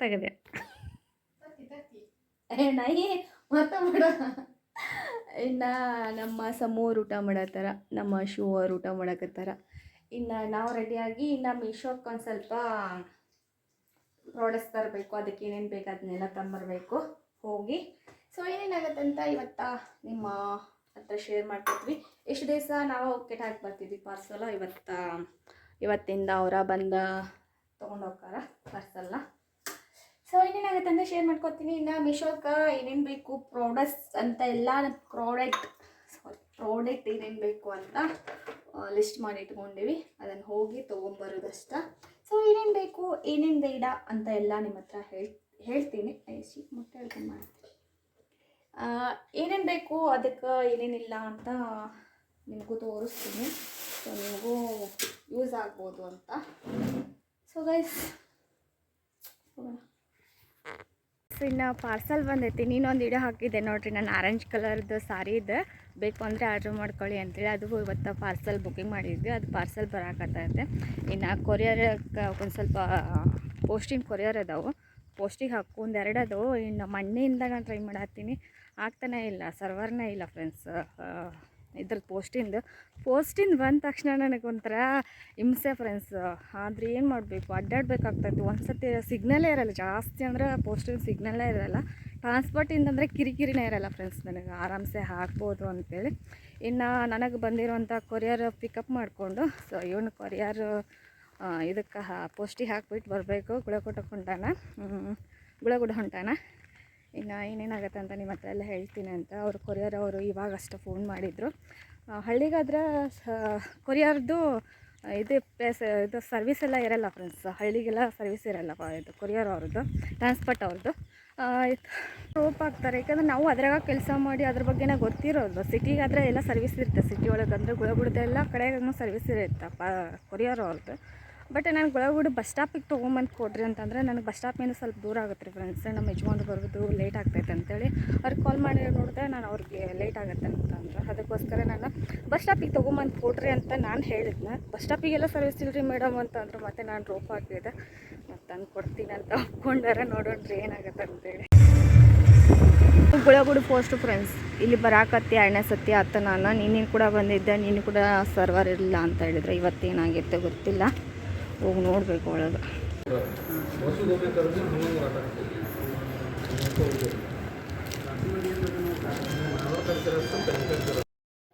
ತೆಗೆದೆ. ನಾಯಿ ಇನ್ನು ನಮ್ಮ ಸಮೂರು ಊಟ ಮಾಡತ್ತಾರ ನಮ್ಮ ಶೂ ಅವ್ರು ಊಟ ಮಾಡಕತ್ತಾರ. ಇನ್ನು ನಾವು ರೆಡಿಯಾಗಿ ಇನ್ನ ಮೀಶೋಕ್ಕೆ ಒಂದು ಸ್ವಲ್ಪ ಪ್ರಾಡಕ್ಟ್ಸ್ ತರಬೇಕು ಅದಕ್ಕೆ ಏನೇನು ಬೇಕು ಅದನ್ನೆಲ್ಲ ತಂಬರಬೇಕು. ಹೋಗಿ. ಸೊ ಏನೇನಾಗತ್ತಂತ ಅಂತ ಇವತ್ತ ನಿಮ್ಮ ಹತ್ರ ಶೇರ್ ಮಾಡ್ತಿದ್ವಿ ಎಷ್ಟು ದಿವಸ ನಾವು ಕೆಟ್ಟ ಹಾಕಿ ಬರ್ತಿದ್ವಿ ಪಾರ್ಸಲ್ ಇವತ್ತ ಇವತ್ತಿಂದ ಅವರ ಬಂದ ತೊಗೊಂಡು ಹೋಗ್ತಾರ ಪಾರ್ಸಲ್ನ ಸೊ ಇನ್ನೇನಾಗುತ್ತೆ ಅಂತ ಶೇರ್ ಮಾಡ್ಕೊತೀನಿ. ಇನ್ನು ಮಿಶೋಕ ಏನೇನು ಬೇಕು ಪ್ರಾಡಕ್ಟ್ಸ್ ಅಂತ ಎಲ್ಲ ಪ್ರಾಡಕ್ಟ್ ಸಾರಿ ಪ್ರಾಡಕ್ಟ್ ಏನೇನು ಬೇಕು ಅಂತ ಲಿಸ್ಟ್ ಮಾಡಿ ಇಟ್ಕೊಂಡಿವಿ. ಅದನ್ನು ಹೋಗಿ ತೊಗೊಂಬರೋದಷ್ಟ. ಸೊ ಏನೇನು ಬೇಕು, ಏನೇನು ಬೇಡ ಅಂತ ಎಲ್ಲ ನಿಮ್ಮ ಹತ್ರ ಹೇಳ್ ಹೇಳ್ತೀನಿ. ಐಸಿ ಮೊಟ್ಟೆ ಹೇಳ್ಕೊಂಡು ಮಾಡ್ತೀನಿ. ಏನೇನು ಬೇಕು, ಅದಕ್ಕೆ ಏನೇನಿಲ್ಲ ಅಂತ ನಿಮಗೂ ತೋರಿಸ್ತೀನಿ. ಸೊ ನಿಮಗೂ ಯೂಸ್ ಆಗ್ಬೋದು ಅಂತ. ಸೊ ಗೈಸ್ ಹೋಗೋಣ. ಸೊ ಇನ್ನು ಪಾರ್ಸಲ್ ಬಂದೈತಿ. ನೀನೊಂದು ವಿಡಿಯೋ ಹಾಕಿದ್ದೆ ನೋಡಿರಿ, ನಾನು ಆರೆಂಜ್ ಕಲರ್ದು ಸಾರಿ ಇದೆ. ಬೇಕು ಅಂದರೆ ಆರ್ಡ್ರ್ ಮಾಡ್ಕೊಳ್ಳಿ ಅಂತೇಳಿ. ಅದು ಇವತ್ತು ಪಾರ್ಸಲ್ ಬುಕ್ಕಿಂಗ್ ಮಾಡಿದ್ವಿ. ಅದು ಪಾರ್ಸಲ್ ಬರೋಕತ್ತೈತೆ ಇನ್ನು ಕೊರಿಯರ್ ಒಂದು ಸ್ವಲ್ಪ ಪೋಸ್ಟಿಂಗ್ ಕೊರಿಯರ್ ಅದಾವು. ಪೋಸ್ಟಿಗೆ ಹಾಕು ಒಂದು ಎರಡು ಅದಾವು. ಇನ್ನು ಮಣ್ಣಿಂದ ನಾನು ಟ್ರೈ ಮಾಡತ್ತೀನಿ. ಆಗ್ತಾನೇ ಇಲ್ಲ. ಸರ್ವರ್ನೇ ಇಲ್ಲ ಫ್ರೆಂಡ್ಸ್ ಇದ್ರದ್ದು ಪೋಸ್ಟಿಂದು. ಪೋಸ್ಟಿಂದ ಬಂದ ತಕ್ಷಣ ನನಗೊಂಥರ ಹಿಂಸೆ ಫ್ರೆಂಡ್ಸ್ ಆದರೆ ಏನು ಮಾಡಬೇಕು? ಅಡ್ಡಾಡಬೇಕಾಗ್ತಾಯಿತ್ತು. ಒಂದು ಸತಿ ಸಿಗ್ನಲೇ ಇರಲ್ಲ. ಜಾಸ್ತಿ ಅಂದ್ರೆ ಪೋಸ್ಟಿಂದು ಸಿಗ್ನಲ್ಲೇ ಇರಲ್ಲ. ಟ್ರಾನ್ಸ್ಪೋರ್ಟಿಂದ ಅಂದರೆ ಕಿರಿಕಿರಿನೇ ಇರಲ್ಲ ಫ್ರೆಂಡ್ಸ್ ನನಗೆ. ಆರಾಮ್ಸೆ ಹಾಕ್ಬೋದು ಅಂತೇಳಿ. ಇನ್ನು ನನಗೆ ಬಂದಿರುವಂಥ ಕೊರಿಯರ್ ಪಿಕಪ್ ಮಾಡಿಕೊಂಡು ಸೊ ಇವನು ಕೊರಿಯರ್ ಇದಕ್ಕೆ ಪೋಸ್ಟಿಗೆ ಹಾಕ್ಬಿಟ್ಟು ಬರಬೇಕು. ಗುಳಕೊಟ್ಟ ಹೊಂಟಾನ. ಗುಳಗುಡ ಹೊಂಟಾನ. ಇನ್ನು ಏನೇನಾಗತ್ತೆ ಅಂತ ನಿಮ್ಮ ಹತ್ರ ಎಲ್ಲ ಹೇಳ್ತೀನಿ ಅಂತ ಅವರು ಕೊರಿಯರ್ ಅವರು ಇವಾಗಷ್ಟು ಫೋನ್ ಮಾಡಿದರು. ಹಳ್ಳಿಗಾದ್ರೆ ಕೊರಿಯರ್ದು ಇದು ಪ್ಲೇಸ್, ಇದು ಸರ್ವಿಸ್ ಎಲ್ಲ ಇರಲ್ಲ ಫ್ರೆಂಡ್ಸ್ ಹಳ್ಳಿಗೆಲ್ಲ ಸರ್ವಿಸ್ ಇರಲ್ಲ ಇದು ಕೊರಿಯರ್ ಅವ್ರದ್ದು ಟ್ರಾನ್ಸ್ಪೋರ್ಟ್ ಅವ್ರದ್ದು. ರೋಪ್ ಆಗ್ತಾರೆ ಯಾಕಂದ್ರೆ ನಾವು ಅದ್ರಾಗ ಕೆಲಸ ಮಾಡಿ ಅದ್ರ ಬಗ್ಗೆನೇ ಗೊತ್ತಿರೋದು. ಸಿಟಿಗಾದರೆ ಎಲ್ಲ ಸರ್ವಿಸ್ ಇರುತ್ತೆ. ಸಿಟಿ ಒಳಗೆ ಅಂದರೆ ಗುಳಗುಡ್ದ ಎಲ್ಲ ಕಡೆಗೂ ಸರ್ವಿಸ್ ಇರುತ್ತೆ ಪ, ಕೊರಿಯರ್ ಅವ್ರದ್ದು. ಬಟ್ ನಾನು ಗುಳಗುಡು ಬಸ್ ಸ್ಟಾಪಿಗೆ ತೊಗೊಂಬಂದು ಕೊಡ್ರಿ ಅಂತಂದರೆ ನನಗೆ ಬಸ್ ಸ್ಟಾಪಿಂದ ಸ್ವಲ್ಪ ದೂರ ಆಗುತ್ತೆ ರೀ ಫ್ರೆಂಡ್ಸ್ ನಮ್ಮ ಯಜಮಾನ್ ಬರೋದು ಲೇಟ್ ಆಗ್ತೈತೆ ಅಂತೇಳಿ ಅವ್ರಿಗೆ ಕಾಲ್ ಮಾಡಿ ನೋಡಿದ್ರೆ ನಾನು ಅವ್ರಿಗೆ ಲೇಟ್ ಆಗುತ್ತೆ ಅಂತಂದ್ರೆ. ಅದಕ್ಕೋಸ್ಕರ ನಾನು ಬಸ್ ಸ್ಟಾಪಿಗೆ ತೊಗೊಂಬಂದು ಕೊಡ್ರಿ ಅಂತ ನಾನು ಹೇಳಿದ್ನ. ಬಸ್ ಸ್ಟಾಪಿಗೆಲ್ಲ ಸರ್ವಿಸ್ ಇಲ್ರಿ ಮೇಡಮ್ ಅಂತಂದ್ರು ಮತ್ತೆ ನಾನು ರೋಪ್ ಹಾಕಿದೆ. ಮತ್ತು ತಂದು ಕೊಡ್ತೀನಿ ಅಂತ ಒಪ್ಕೊಂಡಾರ ನೋಡೋಣ್ರಿ ಏನಾಗುತ್ತೆ ಅಂತೇಳಿ. ಗುಳಗುಡು ಪೋಸ್ಟ್ ಫ್ರೆಂಡ್ಸ್ ಇಲ್ಲಿ ಬರಾಕತ್ತಿ ಅಣ್ಣ ಸತ್ಯ ಅತ್ತ ನಾನು ನಿನ್ನೆ ಕೂಡ ಬಂದಿದ್ದೆ. ನೀನು ಕೂಡ ಸರ್ವರ್ ಇರಲಿಲ್ಲ ಅಂತ ಹೇಳಿದ್ರೆ ಇವತ್ತೇನಾಗಿತ್ತು ಗೊತ್ತಿಲ್ಲ. ಹೋಗಿ ನೋಡಬೇಕು ಒಳಗೆ.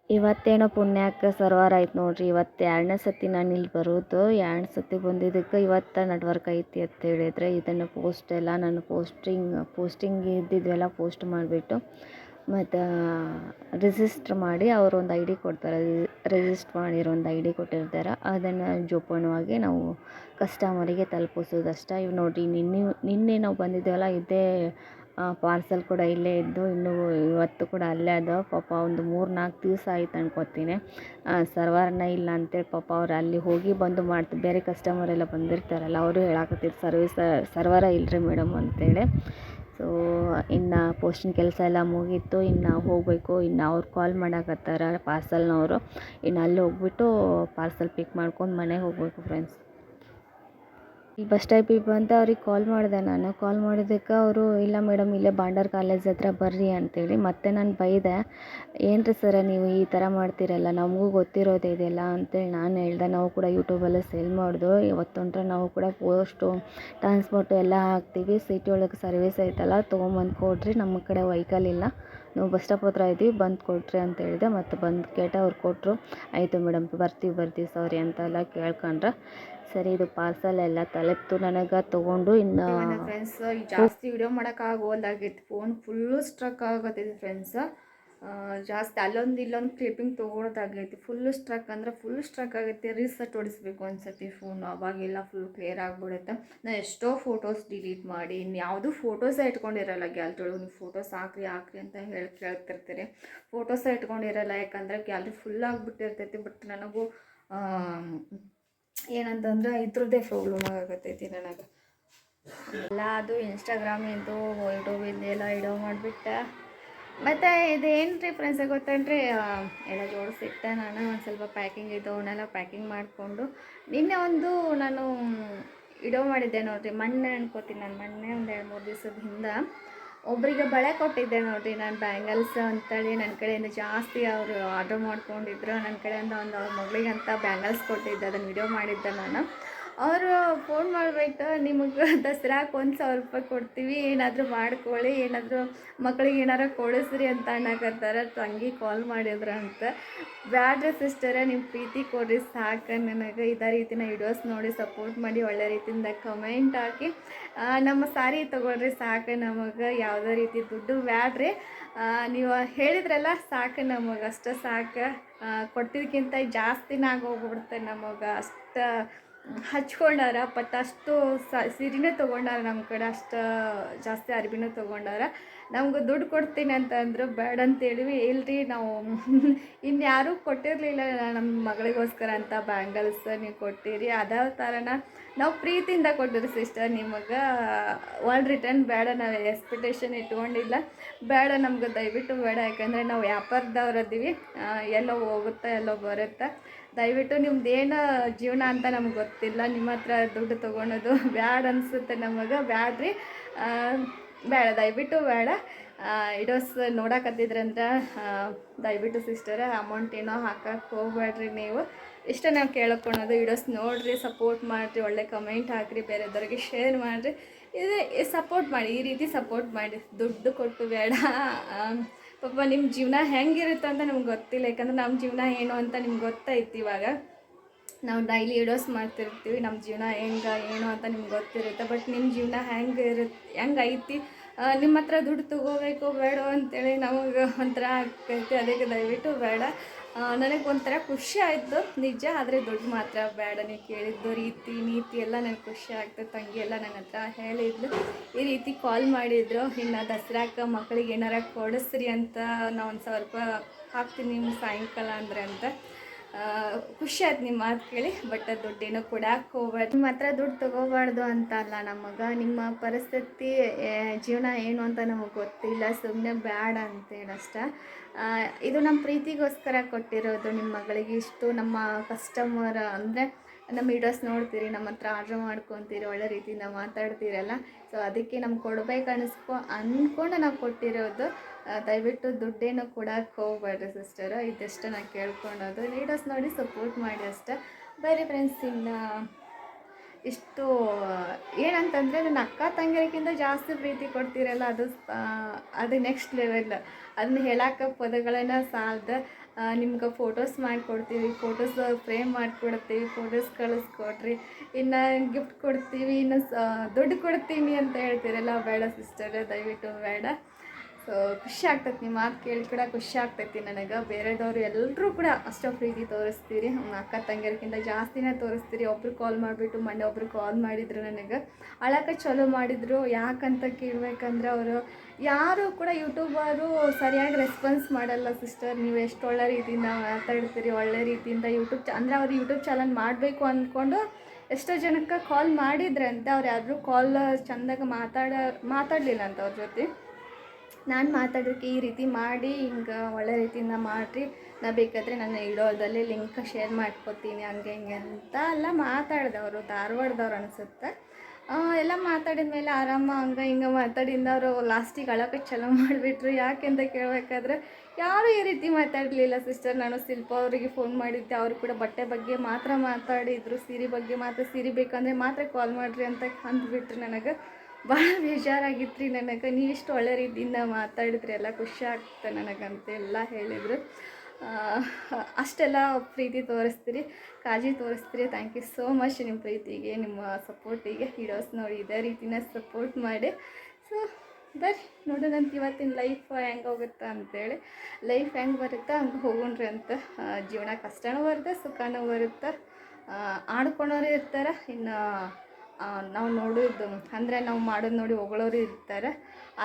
ಇವತ್ತೇನೋ ಪುಣ್ಯಕ್ಕೆ ಸರ್ವರ್ ಆಯ್ತು ನೋಡ್ರಿ. ಇವತ್ತು ಎರಡನೇ ಸತಿ ನಾನು ಇಲ್ಲಿ ಬರೋದು. ಎರಡನೇ ಸತಿ ಬಂದಿದ್ದಕ್ಕೆ ಇವತ್ತು ನೆಟ್ವರ್ಕ್ ಐತಿ ಅಂತ ಹೇಳಿದ್ರೆ ಇದನ್ನು ಪೋಸ್ಟ್ ಎಲ್ಲ ನಾನು ಪೋಸ್ಟಿಂಗ್ ಪೋಸ್ಟಿಂಗ್ ಇದ್ದಿದ್ವೆಲ್ಲ ಪೋಸ್ಟ್ ಮಾಡಿಬಿಟ್ಟು ಮತ್ತು ರಿಜಿಸ್ಟ್ರ್ ಮಾಡಿ ಅವರು ಒಂದು ಐ ಡಿ ಕೊಡ್ತಾರೆ. ರಿಜಿಸ್ಟ್ರ್ ಮಾಡಿರೋ ಒಂದು ಐ ಡಿ ಕೊಟ್ಟಿರ್ತಾರೆ. ಅದನ್ನು ಜೋಪಾನವಾಗಿ ನಾವು ಕಸ್ಟಮರಿಗೆ ತಲುಪಿಸೋದಷ್ಟೇ. ಇವು ನೋಡಿರಿ ನಿನ್ನೆ ನಿನ್ನೆ ನಾವು ಬಂದಿದ್ದೆವಲ್ಲ ಇದೇ ಪಾರ್ಸೆಲ್ ಕೂಡ ಇಲ್ಲೇ ಇದ್ದು, ಇನ್ನೂ ಇವತ್ತು ಕೂಡ ಅಲ್ಲೇ ಅದು ಪಾಪ ಒಂದು ಮೂರು ನಾಲ್ಕು ದಿವಸ ಆಯ್ತು ಅನ್ಕೋತೀನಿ. ಸರ್ವರ್ನ ಇಲ್ಲ ಅಂತೇಳಿ ಪಾಪ ಅವ್ರು ಅಲ್ಲಿ ಹೋಗಿ ಬಂದು ಮಾಡ್ತಾರೆ ಬೇರೆ ಕಸ್ಟಮರ್ ಎಲ್ಲ ಬಂದಿರ್ತಾರಲ್ಲ, ಅವರು ಹೇಳಾಕತ್ತಿದ್ರು, ಸರ್ವಿಸ್, ಸರ್ವರ ಇಲ್ಲರಿ ಮೇಡಮ್ ಅಂತೇಳಿ. ಸೊ ಇನ್ನು ಪೋಸ್ಟಿನ ಕೆಲಸ ಎಲ್ಲ ಮುಗೀತು, ಇನ್ನು ಹೋಗಬೇಕು, ಇನ್ನು ಅವ್ರು ಕಾಲ್ ಮಾಡಕ್ಕತ್ತಾರ ಪಾರ್ಸಲ್ನವರು ಇನ್ನು ಅಲ್ಲಿ ಹೋಗ್ಬಿಟ್ಟು ಪಾರ್ಸಲ್ ಪಿಕ್ ಮಾಡ್ಕೊಂಡು ಮನೆಗೆ ಹೋಗಬೇಕು ಫ್ರೆಂಡ್ಸ್ ಬಸ್ ಸ್ಟಾಪಿಗೆ ಬಂದು ಅವ್ರಿಗೆ ಕಾಲ್ ಮಾಡಿದೆ ನಾನು. ಕಾಲ್ ಮಾಡಿದ್ದಕ್ಕೆ ಅವರು, ಇಲ್ಲ ಮೇಡಮ್ ಇಲ್ಲೇ ಬಾಂಡರ್ ಕಾಲೇಜ್ ಹತ್ರ ಬರ್ರಿ ಅಂತೇಳಿ ಮತ್ತೆ ನಾನು ಬೈದೆ. ಏನು ರೀ ಸರ ನೀವು ಈ ಥರ ಮಾಡ್ತೀರಲ್ಲ, ನಮಗೂ ಗೊತ್ತಿರೋದೇ ಇದೆಲ್ಲ ಅಂತೇಳಿ ನಾನು ಹೇಳ್ದೆ. ನಾವು ಕೂಡ ಯೂಟ್ಯೂಬಲ್ಲೇ ಸೇಲ್ ಮಾಡಿದ್ರು ಇವತ್ತೊಂಟ್ರೆ ನಾವು ಕೂಡ ಪೋಸ್ಟು ಟ್ರಾನ್ಸ್ಪೋರ್ಟು ಎಲ್ಲ ಹಾಕ್ತೀವಿ. ಸಿಟಿ ಒಳಗೆ ಸರ್ವಿಸ್ ಐತಲ್ಲ, ತೊಗೊಂಬಂದು ಕೊಡ್ರಿ. ನಮ್ಮ ಕಡೆ ವೆಹಿಕಲ್ ಇಲ್ಲ. ನಾವು ಬಸ್ ಸ್ಟಾಪ್ ಹತ್ರ ಇದ್ದೀವಿ, ಬಂದು ಕೊಡ್ರಿ ಅಂತ ಹೇಳಿದೆ. ಮತ್ತು ಬಂದು ಕೇಟ ಅವ್ರು ಕೊಟ್ಟರು ಆಯಿತು ಮೇಡಮ್, ಬರ್ತೀವಿ ಬರ್ತೀವಿ, ಸಾರಿ ಅಂತೆಲ್ಲ ಕೇಳ್ಕೊಂಡ್ರೆ. ಸರಿ, ಇದು ಪಾರ್ಸಲ್ ಎಲ್ಲ ತಲುಪ್ತು ನನಗೆ, ತೊಗೊಂಡು ಇನ್ನು ಫ್ರೆಂಡ್ಸ್ ಜಾಸ್ತಿ ವಿಡಿಯೋ ಮಾಡೋಕ್ಕಾಗೋಲ್ದಾಗೈತಿ ಫೋನ್ ಫುಲ್ಲು ಸ್ಟ್ರಕ್ ಆಗತ್ತಿದೆ ಫ್ರೆಂಡ್ಸ್ ಜಾಸ್ತಿ ಅಲ್ಲೊಂದು ಇಲ್ಲೊಂದು ಕ್ಲಿಪ್ಪಿಂಗ್ ತೊಗೊಳೋದಾಗೈತಿ. ಫುಲ್ಲು ಸ್ಟ್ರಕ್ ಅಂದರೆ ಫುಲ್ ಸ್ಟ್ರಕ್ ಆಗುತ್ತೆ ರೀಸೆಟ್ ಹೊಡಿಸ್ಬೇಕು ಅನ್ಸತ್ತೆ ಫೋನ್ ಅವಾಗೆಲ್ಲ ಫುಲ್ ಕ್ಲಿಯರ್ ಆಗಿಬಿಡುತ್ತೆ. ನಾನು ಎಷ್ಟೋ ಫೋಟೋಸ್ ಡಿಲೀಟ್ ಮಾಡಿ ಇನ್ನು ಯಾವುದೂ ಫೋಟೋಸೇ ಇಟ್ಕೊಂಡಿರಲ್ಲ ಗ್ಯಾಲ್ರಿ ಒಳಗೆ. ನೀವು ಫೋಟೋಸ್ ಹಾಕ್ರಿ ಹಾಕ್ರಿ ಅಂತ ಹೇಳಿ, ಕೇಳ್ತಿರ್ತೀರಿ. ಫೋಟೋಸೇ ಇಟ್ಕೊಂಡಿರಲ್ಲ, ಯಾಕಂದರೆ ಗ್ಯಾಲ್ರಿ ಫುಲ್ ಆಗಿಬಿಟ್ಟಿರ್ತೈತಿ. ಬಟ್ ನನಗೂ ಏನಂತಂದ್ರೆ ಇದ್ರದ್ದೇ ಪ್ರಾಬ್ಲಮ್ ಆಗತೈತಿ ನನಗೆ. ಎಲ್ಲ ಅದು ಇನ್ಸ್ಟಾಗ್ರಾಮಿಂದು ಯೂಟ್ಯೂಬಿಂದು ಎಲ್ಲ ಇಡೋ ಮಾಡಿಬಿಟ್ಟೆ. ಮತ್ತು ಇದೇನು ರೀ ಫ್ರೆಂಡ್ಸ್ ಗೊತ್ತೇನ್ರಿ ಎಲ್ಲ ಜೋಡಿಸಿಟ್ಟೆ ನಾನು ಒಂದು ಸ್ವಲ್ಪ ಪ್ಯಾಕಿಂಗ್ ಇದ್ದು ಅವನ್ನೆಲ್ಲ ಪ್ಯಾಕಿಂಗ್ ಮಾಡಿಕೊಂಡು ನಿನ್ನೆ ಒಂದು ನಾನು ಇಡೋ ಮಾಡಿದ್ದೆ ನೋಡ್ರಿ ಮೊನ್ನೆ ಅನ್ಕೋತೀನಿ ನಾನು ಮೊನ್ನೆ ಒಂದು ಎರಡು ಮೂರು ದಿವಸದ ಹಿಂದೆ. ಒಬ್ಬರಿಗೆ ಬಳೆ ಕೊಟ್ಟಿದ್ದೆ ನೋಡ್ರಿ, ನಾನು ಬ್ಯಾಂಗಲ್ಸ್ ಅಂತೇಳಿ ನನ್ನ ಕಡೆಯಿಂದ ಜಾಸ್ತಿ ಅವರು ಆರ್ಡ್ರ್ ಮಾಡ್ಕೊಂಡಿದ್ರು. ನನ್ನ ಕಡೆಯಿಂದ ಒಂದು ಅವ್ರ ಅಂತ ಬ್ಯಾಂಗಲ್ಸ್ ಕೊಟ್ಟಿದ್ದೆ ಅದನ್ನು ವಿಡಿಯೋ ಮಾಡಿದ್ದೆ ನಾನು. ಅವರು ಫೋನ್ ಮಾಡಬೇಕು? ನಿಮಗೆ ದಸರಾಕ್ಕೆ ಒಂದು ಸಾವಿರ ರೂಪಾಯಿ ಕೊಡ್ತೀವಿ, ಏನಾದರೂ ಮಾಡ್ಕೊಳ್ಳಿ, ಏನಾದರೂ ಮಕ್ಳಿಗೆ ಏನಾರು ಕೊಡಿಸ್ರಿ ಅಂತ ಅನ್ನಕತ್ತಾರ, ತಂಗಿ ಕಾಲ್ ಮಾಡಿದ್ರು ಅಂತ. ಬ್ಯಾಡ್ರಿ ಸಿಸ್ಟರ ನಿಮ್ಮ ಪ್ರೀತಿ ಕೊಡ್ರಿ ಸಾಕು ನನಗೆ. ಇದೇ ರೀತಿನ ವಿಡಿಯೋಸ್ ನೋಡಿ ಸಪೋರ್ಟ್ ಮಾಡಿ ಒಳ್ಳೆ ರೀತಿಯಿಂದ ಕಮೆಂಟ್ ಹಾಕಿ. ನಮ್ಮ ಸಾರಿ ತೊಗೊಳ್ರಿ ಸಾಕು ನಮಗೆ. ಯಾವುದೇ ರೀತಿ ದುಡ್ಡು ಬ್ಯಾಡ್ರಿ. ನೀವು ಹೇಳಿದ್ರಲ್ಲ ಸಾಕು ನಮಗೆ, ಅಷ್ಟು ಸಾಕು. ಕೊಟ್ಟಿದ್ದಕ್ಕಿಂತ ಜಾಸ್ತಿನ ಹೋಗ್ಬಿಡ್ತೆ ನಮಗೆ. ಅಷ್ಟು ಹಚ್ಕೊಂಡಾರ ಬಟ್ ಅಷ್ಟು ಸೀರೆನೇ ತೊಗೊಂಡಾರ ನಮ್ಮ ಕಡೆ ಅಷ್ಟು ಜಾಸ್ತಿ ಅರ್ಬಿನೂ ತೊಗೊಂಡಾರ. ನಮ್ಗೆ ದುಡ್ಡು ಕೊಡ್ತೀನಿ ಅಂತ ಅಂದರು ಬೇಡ ಅಂತೇಳಿವಿ ಇಲ್ರಿ ನಾವು ಇನ್ಯಾರೂ ಕೊಟ್ಟಿರಲಿಲ್ಲ ನಮ್ಮ ಮಗಳಿಗೋಸ್ಕರ ಅಂತ ಬ್ಯಾಂಗಲ್ಸ್ ನೀವು ಕೊಟ್ಟಿರಿ. ಅದೇ ಥರನ ನಾವು ಪ್ರೀತಿಯಿಂದ ಕೊಟ್ಟಿರಿ ಸಿಸ್ಟರ್ ನಿಮಗೆ ಒನ್ ರಿಟರ್ನ್ ಬೇಡ ನಾವು ಎಕ್ಸ್ಪೆಕ್ಟೇಷನ್ ಇಟ್ಕೊಂಡಿಲ್ಲ. ಬೇಡ ನಮ್ಗೆ ದಯವಿಟ್ಟು ಬೇಡ ಯಾಕಂದರೆ ನಾವು ವ್ಯಾಪಾರದವ್ರು ಅದೀವಿ. ಆ, ಎಲ್ಲೋ ಹೋಗುತ್ತಾ ಎಲ್ಲೋ ಬರುತ್ತಾ. ದಯವಿಟ್ಟು ನಿಮ್ದು ಏನು ಜೀವನ ಅಂತ ನಮ್ಗೆ ಗೊತ್ತಿಲ್ಲ. ನಿಮ್ಮ ಹತ್ರ ದುಡ್ಡು ತೊಗೊಳೋದು ಬ್ಯಾಡ ಅನಿಸುತ್ತೆ ನಮಗೆ. ಬ್ಯಾಡ್ರಿ. ಬೇಡ, ದಯವಿಟ್ಟು ಬೇಡ. ಇಡೋಸ್ ನೋಡಕತ್ತಿದ್ರಂದ್ರೆ ದಯವಿಟ್ಟು ಸಿಸ್ಟರ್ ಅಮೌಂಟ್ ಏನೋ ಹಾಕಕ್ಕೆ ಹೋಗ್ಬೇಡ್ರಿ ನೀವು. ಇಷ್ಟ ನಾವು ಕೇಳ್ಕೊಳೋದು. ಇಡೋಸ್ ನೋಡಿರಿ ಸಪೋರ್ಟ್ ಮಾಡಿರಿ, ಒಳ್ಳೆ ಕಮೆಂಟ್ ಹಾಕಿರಿ, ಬೇರೆದವ್ರಿಗೆ ಶೇರ್ ಮಾಡಿರಿ. ಇದೇ ಸಪೋರ್ಟ್ ಮಾಡಿ, ಈ ರೀತಿ ಸಪೋರ್ಟ್ ಮಾಡಿ. ದುಡ್ಡು ಕೊಟ್ಟು ಬೇಡ. ಪಾಪ ನಿಮ್ಮ ಜೀವನ ಹೆಂಗಿರುತ್ತೆ ಅಂತ ನಮ್ಗೆ ಗೊತ್ತಿಲ್ಲ. ಯಾಕಂದ್ರೆ ನಮ್ಮ ಜೀವನ ಏನು ಅಂತ ನಿಮ್ಗೆ ಗೊತ್ತೈತಿ ಇವಾಗ. ನಾವು ಡೈಲಿ ಇಡೋಸ್ ಮಾಡ್ತಿರ್ತೀವಿ ನಮ್ಮ ಜೀವನ ಹೆಂಗೆ ಏನು ಅಂತ ನಿಮ್ಗೆ ಗೊತ್ತಿರುತ್ತೆ. ಬಟ್ ನಿಮ್ಮ ಜೀವನ ಹೆಂಗೆ ಇರುತ್ತೆ ಹೆಂಗೆ ಐತಿ ಆ, ನಿಮ್ಮ ಹತ್ರ ದುಡ್ಡು ತಗೋಬೇಕು, ಬೇಡ ಅಂತೇಳಿ ನಮಗೆ ಒಂಥರ ಆಗ್ತೈತಿ. ಅದಕ್ಕೆ ದಯವಿಟ್ಟು ಬೇಡ. ನನಗೆ ಒಂಥರ ಖುಷಿ ಆಯಿತು. ನಿಜ, ಆದರೆ ದುಡ್ಡು ಮಾತ್ರ ಬೇಡ. ನೀವು ಕೇಳಿದ್ದು ರೀತಿ, ನೀತಿ ಎಲ್ಲ ನನಗೆ ಖುಷಿ ಆಗ್ತದೆ. ತಂಗಿ ಎಲ್ಲ ನನ್ನ ಹತ್ರ ಹೇಳಿದ್ಲು. ಈ ರೀತಿ ಕಾಲ್ ಮಾಡಿದ್ರು. ಇನ್ನು ದಸರಾಕ್ಕೆ ಮಕ್ಕಳಿಗೆ ಏನಾರ ಕೊಡಿಸ್ರಿ ಅಂತ ನಾವು ಒಂದು ಸಾವಿರ ರೂಪಾಯಿ ಹಾಕ್ತೀನಿ ಸಾಯಂಕಾಲ ಅಂದರೆ ಅಂತ. ಖುಷಿ ಆಯ್ತು ನಿಮ್ಮ ಮಾತು ಕೇಳಿ ಬಟ್ ದುಡ್ಡೇನು ಕೊಡಕ್ಕೆ ಹೋಗ್ಬಾರ್ದು. ನಿಮ್ಮ ಹತ್ರ ದುಡ್ಡು ತಗೋಬಾರ್ದು ಅಂತ ಅಲ್ಲ ನಮಗೆ. ನಿಮ್ಮ ಪರಿಸ್ಥಿತಿ ಜೀವನ ಏನು ಅಂತ ನಮಗೆ ಗೊತ್ತಿಲ್ಲ ಸುಮ್ಮನೆ ಬ್ಯಾಡ ಅಂತ ಹೇಳಷ್ಟ. ಇದು ನಮ್ಮ ಪ್ರೀತಿಗೋಸ್ಕರ ಕೊಟ್ಟಿರೋದು ನಿಮ್ಮ ಮಗಳಿಗೆ ಇಷ್ಟು. ನಮ್ಮ ಕಸ್ಟಮರ್ ಅಂದರೆ ನಮ್ಮ ವಿಡಿಯೋಸ್ ನೋಡ್ತೀರಿ, ನಮ್ಮ ಹತ್ರ ಆರ್ಡ್ರ್ ಮಾಡ್ಕೊತೀರಿ, ಒಳ್ಳೆ ರೀತಿಯಿಂದ ಮಾತಾಡ್ತೀರಲ್ಲ. ಸೊ ಅದಕ್ಕೆ ನಮ್ಗೆ ಕೊಡ್ಬೇಕು ಅನಿಸ್ಕೊ ಅಂದ್ಕೊಂಡು ನಾವು ಕೊಟ್ಟಿರೋದು. ದಯವಿಟ್ಟು ದುಡ್ಡೇನು ಕೂಡ ಹೋಗ್ಬೇಡ್ರಿ ಸಿಸ್ಟರ್ ಇದೆಷ್ಟು ನಾನು ಕೇಳ್ಕೊಳೋದು ಲೀಡರ್ಸ್ ನೋಡಿ ಸಪೋರ್ಟ್ ಮಾಡಿ ಅಷ್ಟೇ. ಬೇರೆ ಫ್ರೆಂಡ್ಸ್ ಇನ್ನು ಇಷ್ಟು, ಏನಂತಂದರೆ, ನನ್ನ ಅಕ್ಕ ತಂಗಿರಕ್ಕಿಂತ ಜಾಸ್ತಿ ಪ್ರೀತಿ ಕೊಡ್ತೀರಲ್ಲ, ಅದು ಅದು ನೆಕ್ಸ್ಟ್ ಲೆವೆಲ್ ಅದನ್ನ ಹೇಳಾಕ ಪದಗಳನ್ನ ಸಾಲದ ನಿಮ್ಗೆ ಫೋಟೋಸ್ ಮಾಡಿಕೊಡ್ತೀವಿ ಫೋಟೋಸ್ ಫ್ರೇಮ್ ಮಾಡಿಕೊಡ್ತೀವಿ ಫೋಟೋಸ್ ಕಳಿಸ್ಕೊಡ್ರಿ. ಇನ್ನು ಗಿಫ್ಟ್ ಕೊಡ್ತೀವಿ, ಇನ್ನು ದುಡ್ಡು ಕೊಡ್ತೀನಿ ಅಂತ ಹೇಳ್ತೀರಲ್ಲ, ಬೇಡ ಸಿಸ್ಟರ್ ದಯವಿಟ್ಟು ಬೇಡ. ಸೊ ಖುಷಿ ಆಗ್ತೈತಿ ನಿಮ್ಮ ಮಾತು ಕೇಳಿ ಕೂಡ ಖುಷಿ ಆಗ್ತೈತಿ ನನಗೆ. ಬೇರೆದವ್ರು ಎಲ್ಲರೂ ಕೂಡ ಅಷ್ಟೋ ಪ್ರೀತಿ ತೋರಿಸ್ತೀರಿ. ಅಕ್ಕ ತಂಗಿಯರ್ಕಿಂತ ಜಾಸ್ತಿನೇ ತೋರಿಸ್ತೀರಿ. ಒಬ್ರು ಕಾಲ್ ಮಾಡಿಬಿಟ್ಟು ಮೊನ್ನೆ ಒಬ್ರು ಕಾಲ್ ಮಾಡಿದ್ರು ನನಗೆ. ಅಳಕ್ಕೆ ಚಲೋ ಮಾಡಿದ್ರು. ಯಾಕಂತ ಕೇಳಬೇಕಂದ್ರೆ ಅವರು ಯಾರು ಕೂಡ ಯೂಟ್ಯೂಬರು ಸರಿಯಾಗಿ ರೆಸ್ಪಾನ್ಸ್ ಮಾಡಲ್ಲ ಸಿಸ್ಟರ್ ನೀವು ಎಷ್ಟು ಒಳ್ಳೆ ರೀತಿಯಿಂದ ಮಾತಾಡ್ತೀರಿ, ಒಳ್ಳೆ ರೀತಿಯಿಂದ ಯೂಟ್ಯೂಬ್ ಅಂದರೆ ಅವ್ರು ಯೂಟ್ಯೂಬ್ ಚಾನಲ್ ಮಾಡಬೇಕು ಅಂದ್ಕೊಂಡು ಎಷ್ಟೋ ಜನಕ್ಕೆ ಕಾಲ್ ಮಾಡಿದ್ರಂತೆ. ಅವ್ರು ಯಾರು ಕಾಲ್ ಚಂದಾಗ ಮಾತಾಡ, ಮಾತಾಡಲಿಲ್ಲ ಅಂತ ಅವ್ರ ಜೊತೆ. ನಾನು ಮಾತಾಡೋಕ್ಕೆ ಈ ರೀತಿ ಮಾಡಿ ಹಿಂಗೆ ಒಳ್ಳೆ ರೀತಿಯಿಂದ ಮಾಡಿರಿ. ನಾ ಬೇಕಾದರೆ ನನ್ನ ಇಡೋದಲ್ಲಿ ಲಿಂಕ್ ಶೇರ್ ಮಾಡ್ಕೊತೀನಿ, ಹಂಗೆ ಹಿಂಗೆ ಅಂತ ಎಲ್ಲ ಮಾತಾಡಿದೆ ಅವರು ಧಾರವಾಡದವ್ರು ಅನಿಸುತ್ತೆ. ಎಲ್ಲ ಮಾತಾಡಿದ ಮೇಲೆ ಆರಾಮ ಹಂಗೆ ಹಿಂಗೆ ಮಾತಾಡಿಂದ ಅವರು ಲಾಸ್ಟಿಗೆ ಅಳೋಕೆ ಚಲೋ ಮಾಡಿಬಿಟ್ರು. ಯಾಕೆ ಅಂತ ಕೇಳಬೇಕಾದ್ರೆ ಯಾರೂ ಈ ರೀತಿ ಮಾತಾಡಲಿಲ್ಲ ಸಿಸ್ಟರ್. ನಾನು ಶಿಲ್ಪ ಅವರಿಗೆ ಫೋನ್ ಮಾಡಿದ್ದೆ. ಅವರು ಕೂಡ ಬಟ್ಟೆ ಬಗ್ಗೆ ಮಾತ್ರ ಮಾತಾಡಿದರು. ಸೀರೆ ಬಗ್ಗೆ ಮಾತ್ರ ಸೀರೆ ಬೇಕಂದರೆ ಮಾತ್ರ ಕಾಲ್ ಮಾಡಿರಿ ಅಂತ ಅಂದ್ಬಿಟ್ರು ನನಗೆ. ಭಾಳ ಬೇಜಾರಾಗಿತ್ತು ರೀ ನನಗೆ. ನೀವು ಇಷ್ಟು ಒಳ್ಳೆ ರೀತಿಯಿಂದ ಮಾತಾಡಿದ್ರೆ ಎಲ್ಲ ಖುಷಿ ಆಗ್ತದೆ ನನಗಂತ ಎಲ್ಲ ಹೇಳಿದರು. ಅಷ್ಟೆಲ್ಲ ಪ್ರೀತಿ ತೋರಿಸ್ತೀರಿ, ಕಾಳಜಿ ತೋರಿಸ್ತೀರಿ. ಥ್ಯಾಂಕ್ ಯು ಸೋ ಮಚ್ ನಿಮ್ಮ ಪ್ರೀತಿಗೆ, ನಿಮ್ಮ ಸಪೋರ್ಟಿಗೆ. ಹೀರೋಸ್ ನೋಡಿ ಇದೇ ರೀತಿನ ಸಪೋರ್ಟ್ ಮಾಡಿ. ಸೊ ಬರ್ರಿ, ನೋಡೋಣಂತ ಇವತ್ತಿನ ಲೈಫ್ ಹೆಂಗೆ ಹೋಗುತ್ತೆ ಅಂತೇಳಿ. ಲೈಫ್ ಹೆಂಗೆ ಬರುತ್ತೆ, ಹಂಗೆ ಹೋಗೋಣ್ರಿ ಅಂತ. ಜೀವನ ಕಷ್ಟನೂ ಬರುತ್ತೆ, ಸುಖನೂ ಬರುತ್ತೆ. ಆಡ್ಕೊಳೋರು ಇರ್ತಾರೆ. ಇನ್ನು ನಾವು ನೋಡೋದು, ಅಂದರೆ ನಾವು ಮಾಡೋದು ನೋಡಿ ಹೊಗಳೋರು ಇರ್ತಾರೆ.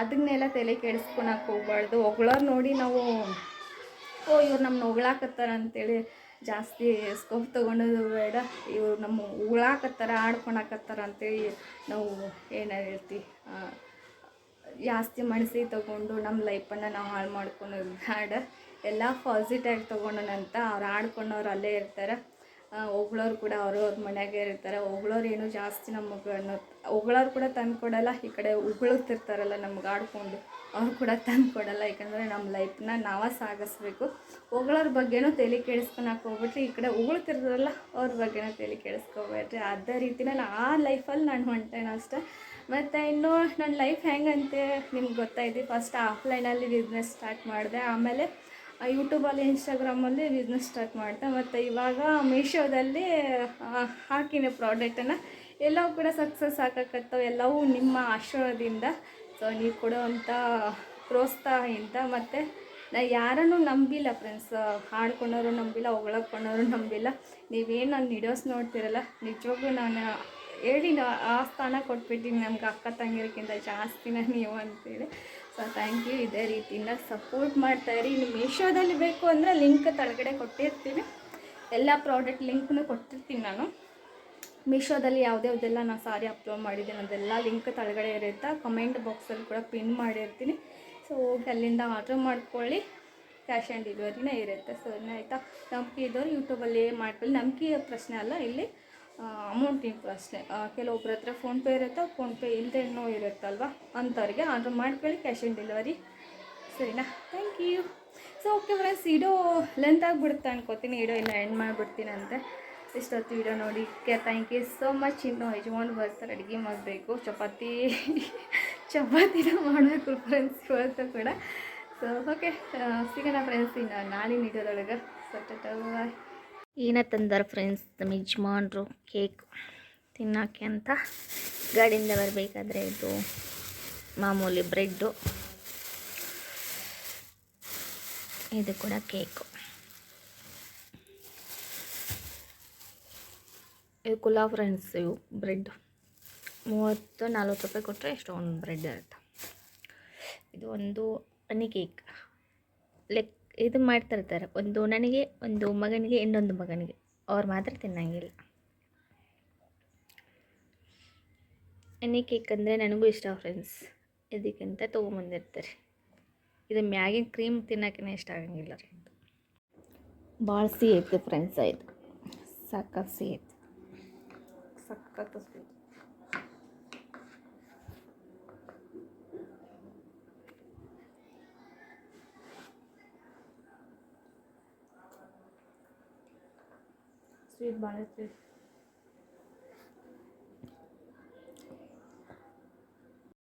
ಅದನ್ನೆಲ್ಲ ತಲೆ ಕೆಡಿಸ್ಕೊಳಕ್ಕೆ ಹೋಗ್ಬಾರ್ದು. ಹೊಗಳೋರು ನೋಡಿ ನಾವು, ಓ, ಇವ್ರು ನಮ್ಮನ್ನ ಹೊಗಳಾಕತ್ತಾರ ಅಂತೇಳಿ ಜಾಸ್ತಿ ಸ್ಕೋಪ್ ತೊಗೊಳೋದು ಬೇಡ. ಇವ್ರು ನಮ್ಮ ಉಳಾಕತ್ತಾರ ಆಡ್ಕೊಳಕತ್ತಾರ ಅಂತೇಳಿ ನಾವು ಏನು ಹೇಳ್ತಿ ಜಾಸ್ತಿ ಮನಸ್ಸಿಗೆ ತೊಗೊಂಡು ನಮ್ಮ ಲೈಫನ್ನು ನಾವು ಹಾಳು ಮಾಡ್ಕೊಳೋದು ಬೇಡ. ಎಲ್ಲ ಪಾಸಿಟಿವ್ ತೊಗೊಂಡನಂತ ಅವ್ರು ಆಡ್ಕೊಂಡವ್ರು ಅಲ್ಲೇ ಇರ್ತಾರೆ. ಹೊಗಳೋರು ಕೂಡ ಅವ್ರವ್ರ ಮನೆಯಾಗೆ ಇರ್ತಾರೆ. ಹೊಗಳೋರು ಏನು ಜಾಸ್ತಿ ನಮಗೆ ಹೊಗಳೋರು ಕೂಡ ತಂದು ಕೊಡಲ್ಲ, ಈ ಕಡೆ ಉಗುಳುತ್ತಿರ್ತಾರಲ್ಲ ನಮ್ಗೆ ಆಡ್ಕೊಂಡು ಅವ್ರು ಕೂಡ ತಂದು ಕೊಡಲ್ಲ. ಯಾಕಂದರೆ ನಮ್ಮ ಲೈಫ್ನ ನಾವೇ ಸಾಗಿಸ್ಬೇಕು. ಹೊಗಳೋರ ಬಗ್ಗೆನೂ ತಲೆ ಕೆಡಿಸ್ಕೊಳಕ್ಕೆ ಹೋಗ್ಬಿಟ್ರೆ ಈ ಕಡೆ ಉಗುಳ್ತಿರ್ತಾರಲ್ಲ, ಅವ್ರ ಬಗ್ಗೆನೂ ತಲೆ ಕೆಡಿಸ್ಕೊಬೇಡ್ರಿ ಅದೇ ರೀತಿನಲ್ಲಿ ಆ ಲೈಫಲ್ಲಿ ನಾನು ಹೊಂಟೇನೆ ಅಷ್ಟೇ. ಮತ್ತು ಇನ್ನು ನನ್ನ ಲೈಫ್ ಹೆಂಗಂತೆ ನಿಮ್ಗೆ ಗೊತ್ತಾಯ್ತು? ಫಸ್ಟ್ ಆಫ್ಲೈನಲ್ಲಿ ಬಿಸ್ನೆಸ್ ಸ್ಟಾರ್ಟ್ ಮಾಡಿದೆ, ಆಮೇಲೆ ಯೂಟ್ಯೂಬಲ್ಲಿ ಇನ್ಸ್ಟಾಗ್ರಾಮಲ್ಲಿ ಬಿಸ್ನೆಸ್ ಸ್ಟಾರ್ಟ್ ಮಾಡಿದೆ ಮತ್ತು ಇವಾಗ ಮೀಶೋದಲ್ಲಿ ಹಾಕಿನಿ ಪ್ರಾಡಕ್ಟನ್ನು ಎಲ್ಲವೂ ಕೂಡ ಸಕ್ಸಸ್ ಆಗಕತ್ತವೆ, ಎಲ್ಲವೂ ನಿಮ್ಮ ಆಶ್ರಯದಿಂದ ಸೊ ನೀವು ಕೊಡುವಂಥ ಪ್ರೋತ್ಸಾಹದಿಂದ ಮತ್ತು ನಾ ಯಾರನ್ನು ನಂಬಿಲ್ಲ ಫ್ರೆಂಡ್ಸ್ ಹಾಡ್ಕೊಂಡವರು ನಂಬಿಲ್ಲ ಹೊಗಳಕೊಂಡವರು ನಂಬಿಲ್ಲ. ನೀವೇನು ನಾನು ವಿಡಿಯೋಸ್ ನೋಡ್ತಿರಲ್ಲ, ನಿಜವಾಗ್ಲೂ ನಾನು ಹೇಳಿ ಆ ಸ್ಥಾನ ಕೊಟ್ಬಿಟ್ಟಿನಿ, ನಮ್ಗೆ ಅಕ್ಕ ತಂಗಿರಕ್ಕಿಂತ ಜಾಸ್ತಿನ ನೀವು ಅಂತೇಳಿ. ಸೊ ಥ್ಯಾಂಕ್ ಯು ಇದೇ ರೀತಿಯಿಂದ ಸಪೋರ್ಟ್ ಮಾಡ್ತಾಯಿರಿ ನಿಮ್ಮ ಮೀಶೋದಲ್ಲಿ ಬೇಕು ಅಂದರೆ ಲಿಂಕ್ ತಳಗಡೆ ಕೊಟ್ಟಿರ್ತೀನಿ. ಎಲ್ಲ ಪ್ರಾಡಕ್ಟ್ ಲಿಂಕ್ನು ಕೊಟ್ಟಿರ್ತೀನಿ ನಾನು. ಮೀಶೋದಲ್ಲಿ ಯಾವುದ್ಯಾವ್ದೆಲ್ಲ ನಾನು ಸಾರಿ ಅಪ್ಲೋಡ್ ಮಾಡಿದ್ದೀನಿ ಅದೆಲ್ಲ ಲಿಂಕ್ ತಳಗಡೆ ಇರುತ್ತೆ. ಕಮೆಂಟ್ ಬಾಕ್ಸಲ್ಲಿ ಕೂಡ ಪಿನ್ ಮಾಡಿರ್ತೀನಿ. ಸೊ ಹೋಗಿ ಅಲ್ಲಿಂದ ಆರ್ಡ್ರ್ ಮಾಡ್ಕೊಳ್ಳಿ. ಕ್ಯಾಶ್ ಆ್ಯಂಡ್ ಡೆಲಿವರಿನೇ ಇರುತ್ತೆ. ಸೊ ಆಯಿತಾ? ನಂಬಿಕೆ ಇದ್ದವ್ರು ಯೂಟ್ಯೂಬಲ್ಲಿ ಮಾಡ್ಕೊಳ್ಳಿ. ನಂಬಿಕೆ ಪ್ರಶ್ನೆ ಅಲ್ಲ ಇಲ್ಲಿ. ಅಮೌಂಟಿನ ಪ್ರಶ್ನೆ ಆ, ಕೆಲವೊಬ್ರ ಹತ್ರ ಫೋನ್ಪೇ ಇರುತ್ತೆ ಫೋನ್ಪೇ ಇಲ್ಲದೇನೋ ಇರುತ್ತಲ್ವ? ಅಂಥವ್ರಿಗೆ ಆರ್ಡ್ರ್ ಮಾಡ್ಕೊಳ್ಳಿ ಕ್ಯಾಶ್ ಆನ್ ಡೆಲಿವರಿ ಸರಿನಾ? Thank you so okay friends ಇಡೋ ಲೆಂತ್ ಆಗಿಬಿಡುತ್ತೆ ಅನ್ಕೋತೀನಿ. ಇಡೋ ಇಲ್ಲ ಎಂಡ್ ಮಾಡಿಬಿಡ್ತೀನಿ ಅಂತ ಇಷ್ಟೊತ್ತು ವಿಡಿಯೋ ನೋಡಿ? Okay thank you so much ಇನ್ನು ಯಜಮಾನ್ ಬರ್ತಾರೆ ಅಡುಗೆ ಮಾಡಬೇಕು. ಚಪಾತಿ ಚಪಾತಿನ ಮಾಡಬೇಕು ಫ್ರೆಂಡ್ಸ್ ಇವತ್ತು ಕೂಡ. ಸೊ ಓಕೆ ಸಿಗೋಣ ಫ್ರೆಂಡ್ಸ್ ಇನ್ನು ನಾಳೆ ನೀಡೋದೊಳಗೆ ಸೊ ಬಾಯ್ ಏನ ತಂದಾರ ಫ್ರೆಂಡ್ಸ್ ನಮ್ಮ ಯಜಮಾನ್ರು ಕೇಕ್ ತಿನ್ನೋಕ್ಕೆ ಅಂತ ಗಾಡಿಯಿಂದ ಬರಬೇಕಾದ್ರೆ ಇದು ಮಾಮೂಲಿ ಬ್ರೆಡ್ಡು ಇದು ಕೂಡ ಕೇಕು ಇವು ಕುಲಾ ಫ್ರೆಂಡ್ಸ್ ಇವು ಬ್ರೆಡ್ ಮೂವತ್ತು, ನಲ್ವತ್ತು ರೂಪಾಯಿ ಕೊಟ್ಟರೆ ಎಷ್ಟೊಂದು ಬ್ರೆಡ್ ಇರುತ್ತೆ. ಇದು ಒಂದು ಹನಿ ಕೇಕ್ ಲೆಕ್ ಇದು ಮಾಡ್ತಿರ್ತಾರೆ. ಒಂದು ನನಗೆ ಒಂದು ಮಗನಿಗೆ ಇನ್ನೊಂದು ಮಗನಿಗೆ. ಅವ್ರು ಮಾತ್ರ ತಿನ್ನಂಗಿಲ್ಲ. ಎನಿ ಕೇಕ್ ಅಂದರೆ ನನಗೂ ಇಷ್ಟ ಫ್ರೆಂಡ್ಸ್ ಇದಕ್ಕಿಂತ ತೊಗೊಂಬಂದಿರ್ತಾರೆ. ಇದು ಮ್ಯಾಗಿನ ಕ್ರೀಮ್ ತಿನ್ನೋಕೆ ಇಷ್ಟ ಆಗಂಗಿಲ್ಲ. ರೀ ಭಾಳ ಸಿಹಿ ಐತೆ ಫ್ರೆಂಡ್ಸ್ ಆಯಿತು ಸಖತ್ ಸಿಹಿ ಐತೆ. ಸಖತ್ ಸಿಹಿ ಸ್ವೀಟ್ ಭಾಳ ಸ್ವೀಟ್